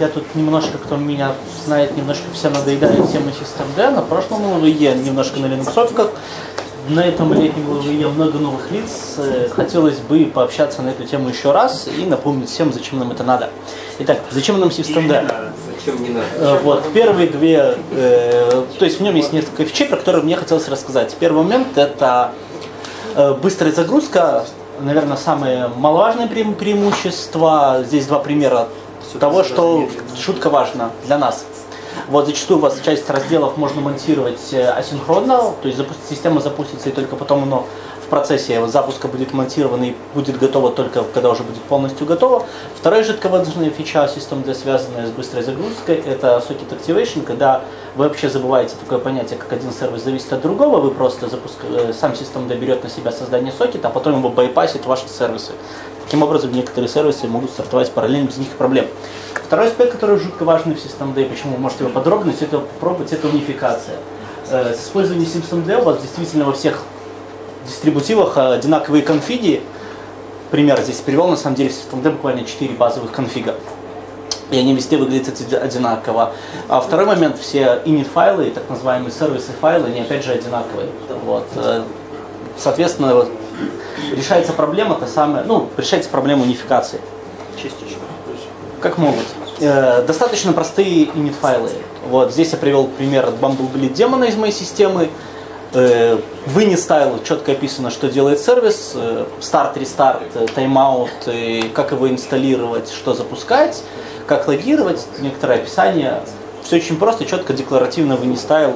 я тут немножко, кто меня знает, немножко все надоедает тема Systemd. На прошлом ЛВЕ немножко на линуксовках. На этом летнем ЛВЕ много новых лиц. Э, хотелось бы пообщаться на эту тему еще раз и напомнить всем, зачем нам это надо. Итак, зачем нам? Зачем не надо? Э, Вот, первые две, э, то есть в нем есть несколько фичей, про которые мне хотелось рассказать. Первый момент это э, быстрая загрузка, наверное, самое маловажное преим- преимущество. Здесь два примера того, что шутка важна для нас. Вот зачастую у вас часть разделов можно монтировать э, асинхронно, то есть система запустится и только потом оно в процессе запуска будет монтировано и будет готово только когда уже будет полностью готово. Вторая жидководная фича системы, связанная с быстрой загрузкой, это Socket Activation, когда вы вообще забываете такое понятие, как один сервис зависит от другого, вы просто запуск... э, сам систем берет на себя создание сокета, а потом его байпасит ваши сервисы. Таким образом, некоторые сервисы могут стартовать параллельно без никаких проблем. Второй аспект, который жутко важный в Systemd, почему вы можете его подробность, это попробовать, это унификация. Э, С использованием Systemd у вас действительно во всех дистрибутивах одинаковые конфиги. Пример здесь привел, на самом деле Systemd буквально 4 базовых конфига. И они везде выглядят оди- одинаково. А второй момент, все init файлы, так называемые сервисы файлы, они опять же одинаковые. Вот. э, Соответственно, решается проблема, та самая, ну, решается проблема унификации. Частично. Как могут. Э, достаточно простые init файлы. Вот здесь я привел пример от Bumblebee демона из моей системы. Э, в init стайл четко описано, что делает сервис, э, старт, рестарт, э, тайм-аут, как его инсталлировать, что запускать, как логировать, некоторое описание. Все очень просто, четко, декларативно в init стайл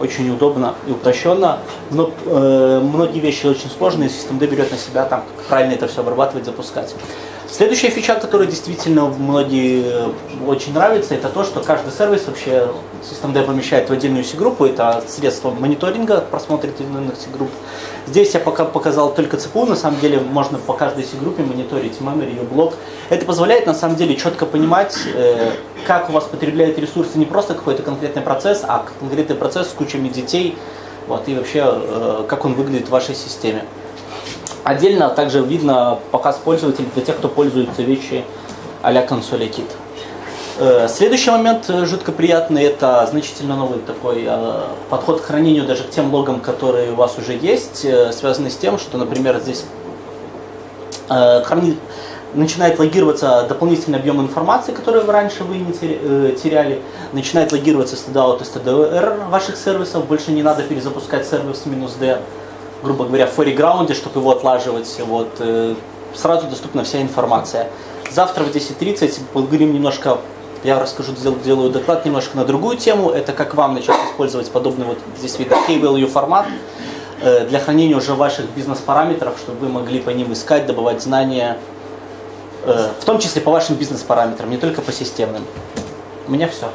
очень удобно и упрощенно. Но э, многие вещи очень сложные, Systemd берет на себя там, как правильно это все обрабатывать, запускать. Следующая фича, которая действительно многие э, очень нравится, это то, что каждый сервис вообще Systemd помещает в отдельную C-группу. Это средство мониторинга, просмотра отдельных C-групп. Здесь я пока показал только ЦПУ, на самом деле можно по каждой C-группе мониторить memory, ее блок. Это позволяет на самом деле четко понимать, э, как у вас потребляет ресурсы не просто какой-то конкретный процесс, а конкретный процесс с кучами детей, вот, и вообще, э, как он выглядит в вашей системе. Отдельно также видно показ пользователей для тех, кто пользуется вещи а-ля консоли Kit. Э, Следующий момент э, жутко приятный, это значительно новый такой подход к хранению даже к тем логам, которые у вас уже есть, связанный с тем, что, например, здесь э, храни- начинает логироваться дополнительный объем информации, которую вы раньше вы не э, теряли, начинает логироваться stdout и stdr ваших сервисов, больше не надо перезапускать сервис минус d, грубо говоря, в фориграунде, чтобы его отлаживать, вот, э, сразу доступна вся информация. Завтра в 10.30 поговорим немножко, я расскажу, дел- делаю доклад немножко на другую тему, это как вам начать использовать подобный вот здесь видно key-value формат э, для хранения уже ваших бизнес-параметров, чтобы вы могли по ним искать, добывать знания, в том числе по вашим бизнес-параметрам, не только по системным. У меня все.